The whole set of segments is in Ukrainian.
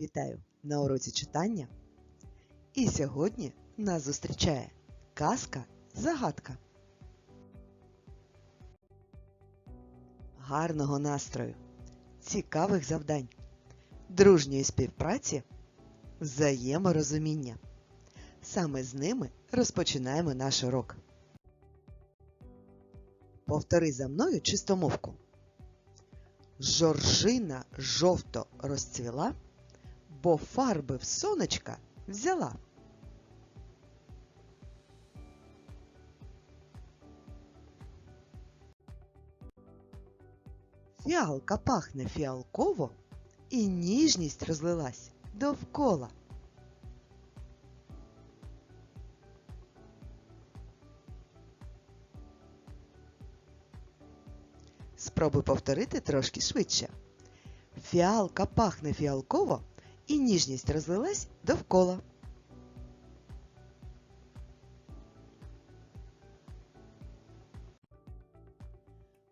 Вітаю на уроці читання. І сьогодні нас зустрічає казка Загадка. Гарного настрою, цікавих завдань, дружньої співпраці, взаєморозуміння. Саме з ними розпочинаємо наш урок. Повтори за мною чистомовку. Жоржина жовто розцвіла, бо фарби в сонечка взяла. Фіалка пахне фіалково, і ніжність розлилась довкола. Спробуй повторити трошки швидше. Фіалка пахне фіалково, і ніжність розлилась довкола.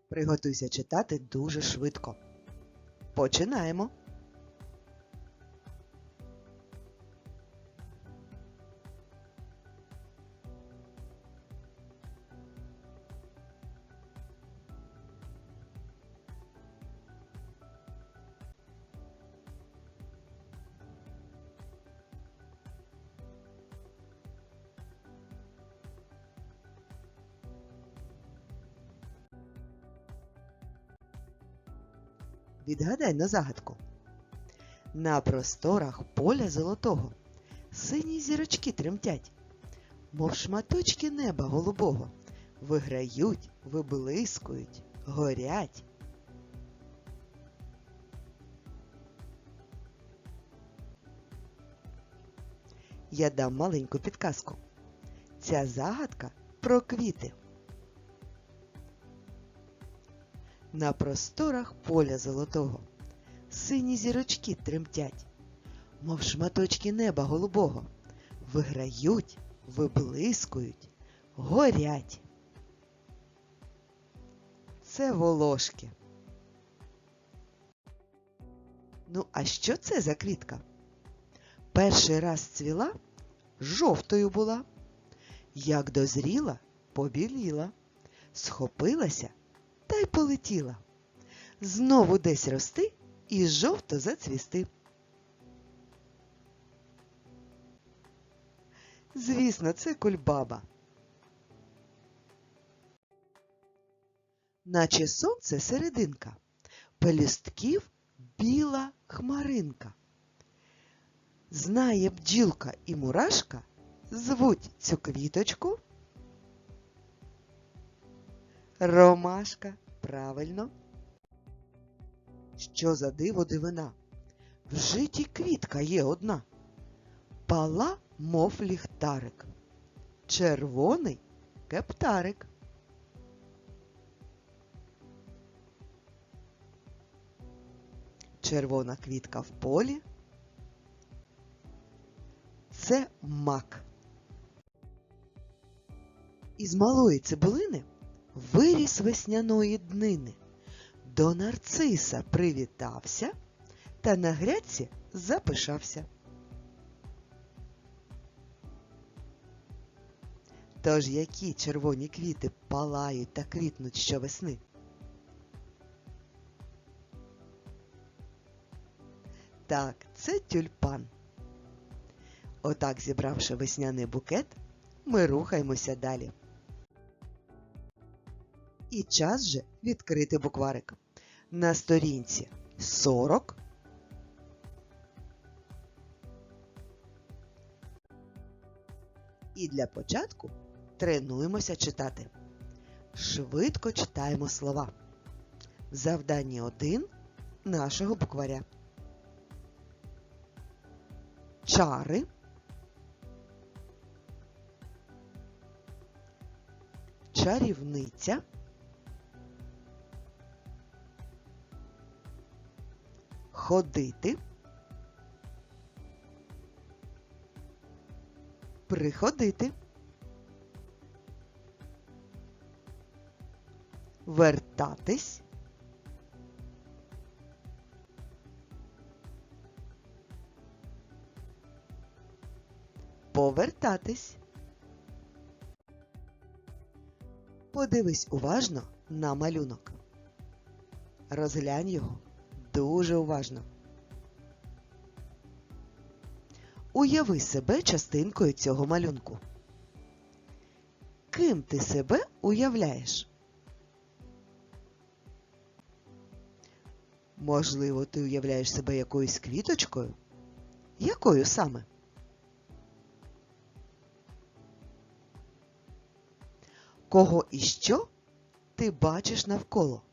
Приготуйся читати дуже швидко. Починаємо. Відгадай на загадку. На просторах поля золотого сині зірочки тремтять, мов шматочки неба голубого, виграють, виблискують, горять. Я дам маленьку підказку. Ця загадка про квіти. На просторах поля золотого сині зірочки тремтять, мов шматочки неба голубого, виграють, виблискують, горять. Це волошки. Ну, а що це за квітка? Перший раз цвіла, жовтою була, як дозріла, побіліла, схопилася та й полетіла. Знову десь рости і жовто зацвісти. Звісно, це кульбаба. Наче сонце серединка, пелюстків біла хмаринка. Знає бджілка і мурашка, звуть цю квіточку Ромашка, правильно. Що за диво дивина? В житті квітка є одна. Пала, мов ліхтарик. Червоний кептарик. Червона квітка в полі. Це мак. Із малої цибулини виріс весняної днини, до нарциса привітався та на грядці запишався. Тож які червоні квіти палають та квітнуть щовесни? Так, це тюльпан. Отак, зібравши весняний букет, ми рухаємося далі. І час же відкрити букварик. На сторінці 40. І для початку тренуємося читати. Швидко читаємо слова. Завдання 1 нашого букваря. Чари. Чарівниця. Ходити, приходити, вертатись, повертатись. Подивись уважно на малюнок. Розглянь його дуже уважно. Уяви себе частинкою цього малюнку. Ким ти себе уявляєш? Можливо, ти уявляєш себе якоюсь квіточкою? Якою саме? Кого і що ти бачиш навколо?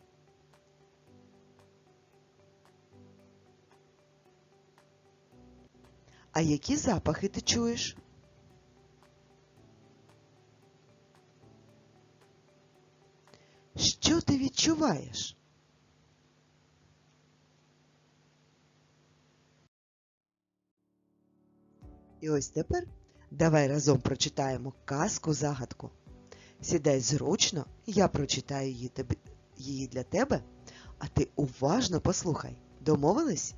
А які запахи ти чуєш? Що ти відчуваєш? І ось тепер давай разом прочитаємо казку загадку. Сідай зручно, я прочитаю її, її для тебе, а ти уважно послухай. Домовились?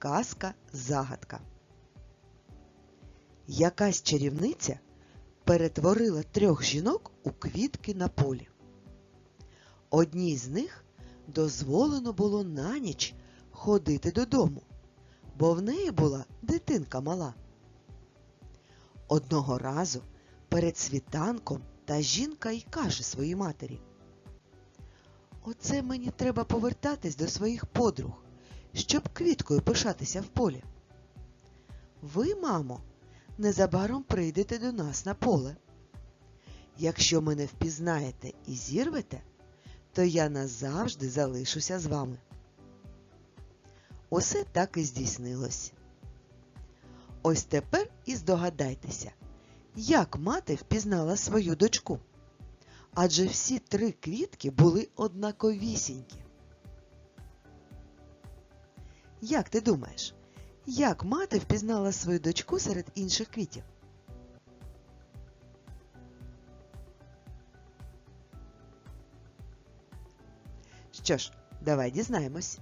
Казка загадка. Якась чарівниця перетворила трьох жінок у квітки на полі. Одній з них дозволено було на ніч ходити додому, бо в неї була дитинка мала. Одного разу перед світанком та жінка й каже своїй матері. Оце мені треба повертатись до своїх подруг, щоб квіткою пишатися в полі. Ви, мамо, незабаром прийдете до нас на поле. Якщо мене впізнаєте і зірвете, то я назавжди залишуся з вами. Усе так і здійснилось. Ось тепер і здогадайтеся, як мати впізнала свою дочку. Адже всі три квітки були однаковісінькі. Як ти думаєш, як мати впізнала свою дочку серед інших квітів? Що ж, давай дізнаємось.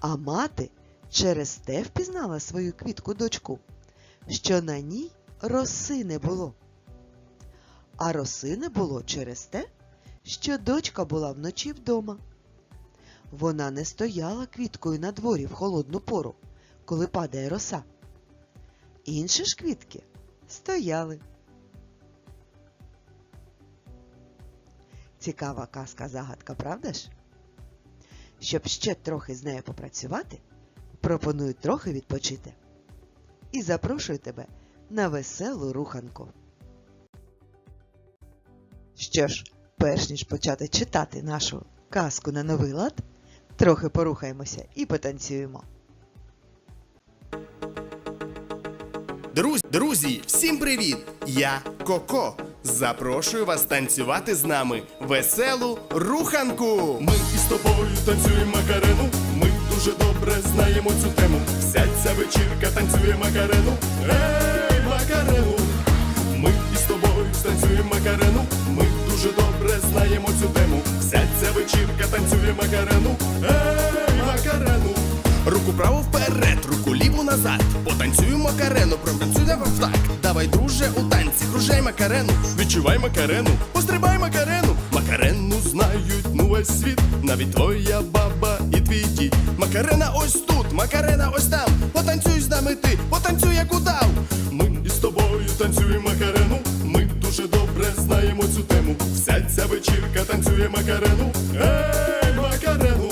А мати через те впізнала свою квітку дочку, що на ній роси не було. А роси не було через те, що дочка була вночі вдома. Вона не стояла квіткою на дворі в холодну пору, коли падає роса. Інші ж квітки стояли. Цікава казка загадка, правда ж? Щоб ще трохи з нею попрацювати, пропоную трохи відпочити. І запрошую тебе на веселу руханку. Що ж, перш ніж почати читати нашу казку на новий лад, трохи порухаємося і потанцюємо. Друзі, друзі, всім привіт! Я Коко. Запрошую вас танцювати з нами веселу руханку. Ми із тобою танцюємо макарену. Ми дуже добре знаємо цю тему. Вся ця вечірка танцює макарену. Ей, макарену! Ми із тобою танцюємо макарену. Ми дуже добре вечірка танцює макарену. Ей, макарену! Руку праву вперед, руку ліву назад. Потанцюємо макарену, протанцюємо в так. Давай, друже, у танці, кружай макарену. Відчувай макарену, пострибай макарену. Макарену знають ну весь світ. Навіть твоя баба і твій дід. Макарена ось тут, макарена ось там. Потанцюй з нами ти, потанцюй як удав. Вечірка танцює макарену. Ей, макарену!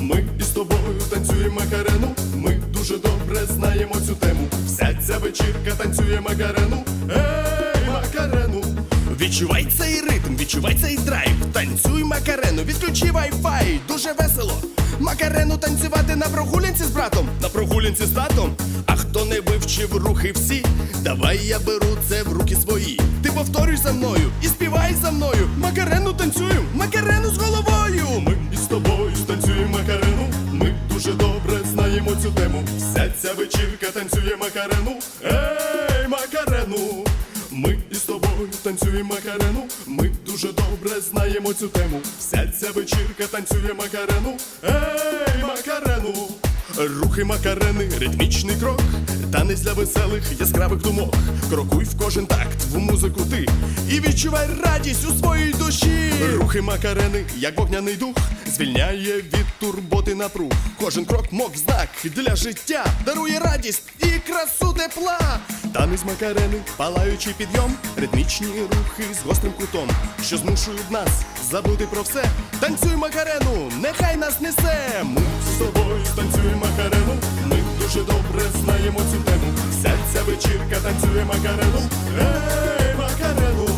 Ми із тобою танцюємо макарену. Ми дуже добре знаємо цю тему. Вся ця вечірка танцює макарену. Ей, макарену! Відчувай цей ритм, відчувай цей драйв. Танцюй макарену, відключи вай-фай. Дуже весело. Макарену танцювати на прогулянці з братом, на прогулянці з татом. А хто не вивчив рухи всі, давай я беру це в руки свої. Ти повторюй за мною і співай за мною. Макарену танцюю, макарену з головою. Ми із тобою танцюємо макарену. Ми дуже добре знаємо цю тему. Вся ця вечірка танцює макарену. Ей, макарену! Ми із тобою танцюємо макарену. Ми добре знаємо цю тему. Вся ця вечірка танцює макарену. Ей, макарену! Рухи макарени, ритмічний крок, танець для веселих яскравих думок. Крокуй в кожен такт, в музику ти і відчувай радість у своїй душі. Рухи макарени, як вогняний дух, звільняє від турботи напруг. Кожен крок мов знак для життя, дарує радість і красу тепла. Танець макарени, палаючий підйом, ритмічні рухи з гострим кутом, що змушують нас забути про все. Танцюй макарену, нехай нас несе. Ми з тобою станцюємо макарену. Ми дуже добре знаємо цю тему. Вся ця вечірка танцює макарену. Ей, макарену!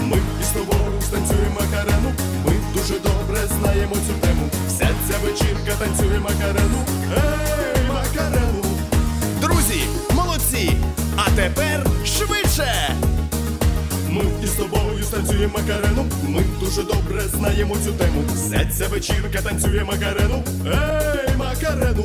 Ми із тобою станцюємо макарену. Ми дуже добре знаємо цю тему. Вся ця вечірка танцює макарену. Ей, макарену! Друзі, молодці! А тепер швидше! Ми із тобою станцюємо макарену. Ми дуже добре знаємо цю тему. Вся ця вечірка танцює макарену. Ей, макарену!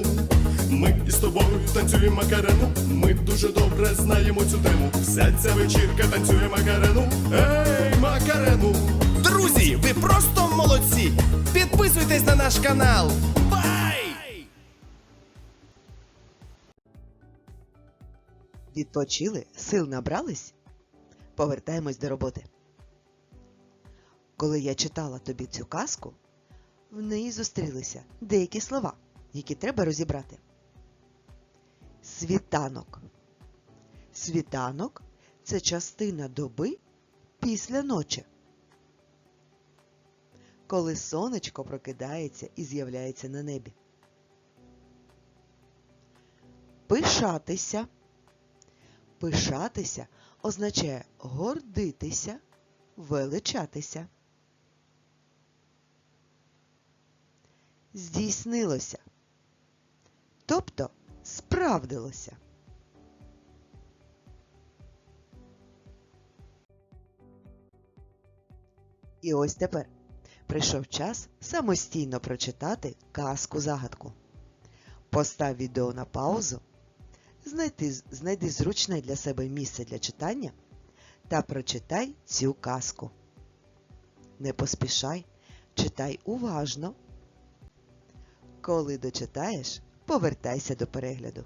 Ми із тобою танцюємо макарену. Ми дуже добре знаємо цю тему. Вся ця вечірка танцює макарену. Ей, макарену! Друзі, ви просто молодці! Підписуйтесь на наш канал! Бай! Відпочили, сил набрались? Повертаємось до роботи. Коли я читала тобі цю казку, в неї зустрілися деякі слова, які треба розібрати. Світанок. Світанок це частина доби після ночі. Коли сонечко прокидається і з'являється на небі. Пишатися. Пишатися означає гордитися, величатися. Здійснилося. Тобто справдилося. І ось тепер прийшов час самостійно прочитати казку загадку. Постав відео на паузу знайди, знайди зручне для себе місце для читання та прочитай цю казку. Не поспішай, читай уважно. Коли дочитаєш, повертайся до перегляду.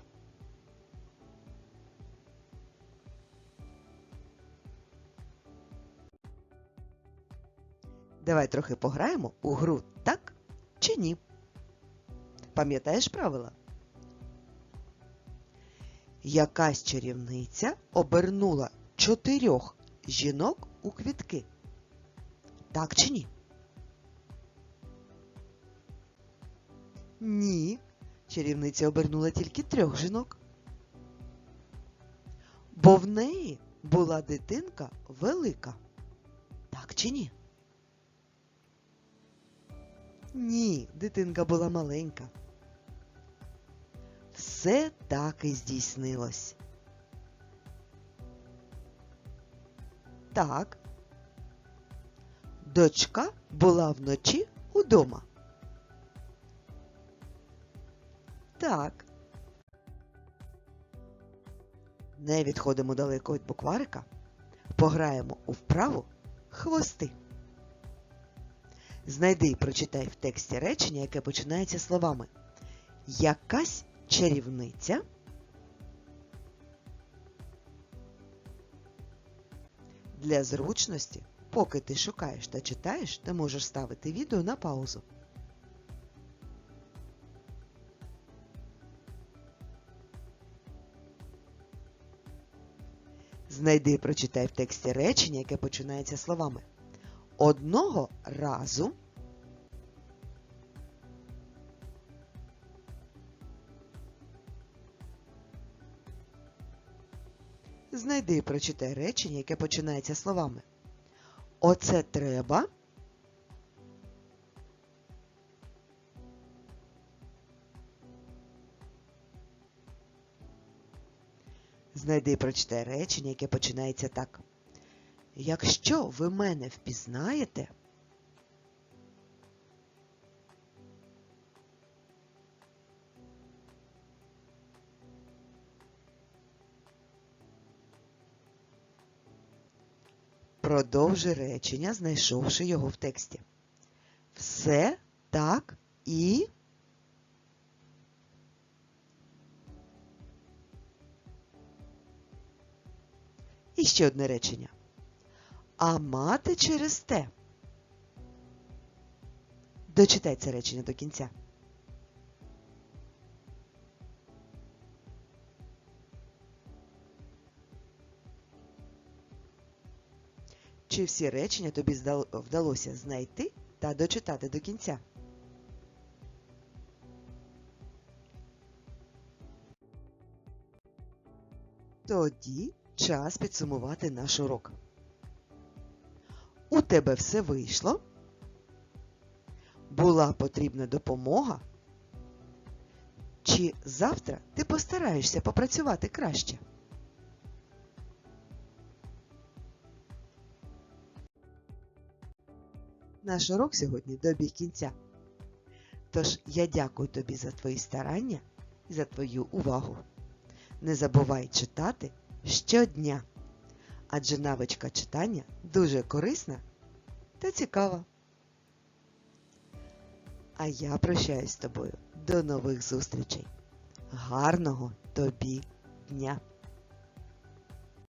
Давай трохи пограємо у гру так чи ні. Пам'ятаєш правила? Якась чарівниця обернула чотирьох жінок у квітки. Так чи ні? Ні. Чарівниця обернула тільки трьох жінок. Бо в неї була дитинка велика. Так чи ні? Ні, дитинка була маленька все так і здійснилось. Так. Дочка була вночі удома. Так. Не відходимо далеко від букварика. Пограємо у вправу хвости. Знайди і прочитай в тексті речення, яке починається словами Якась чарівниця. Для зручності, поки ти шукаєш та читаєш, ти можеш ставити відео на паузу. Знайди і прочитай в тексті речення, яке починається словами Одного разу Знайди і прочитай речення, яке починається словами. Оце треба. Знайди і прочитай речення, яке починається так. Якщо ви мене впізнаєте, Продовжи речення, знайшовши його в тексті. Все так і. І ще одне речення. А мати через те. Дочитай це речення до кінця. Чи всі речення тобі вдалося знайти та дочитати до кінця? Тоді час підсумувати наш урок. У тебе все вийшло? Була потрібна допомога? Чи завтра ти постараєшся попрацювати краще? Наш урок сьогодні добіг кінця. Тож я дякую тобі за твої старання і за твою увагу. Не забувай читати щодня, адже навичка читання дуже корисна та цікава. А я прощаюсь з тобою. До нових зустрічей. Гарного тобі дня!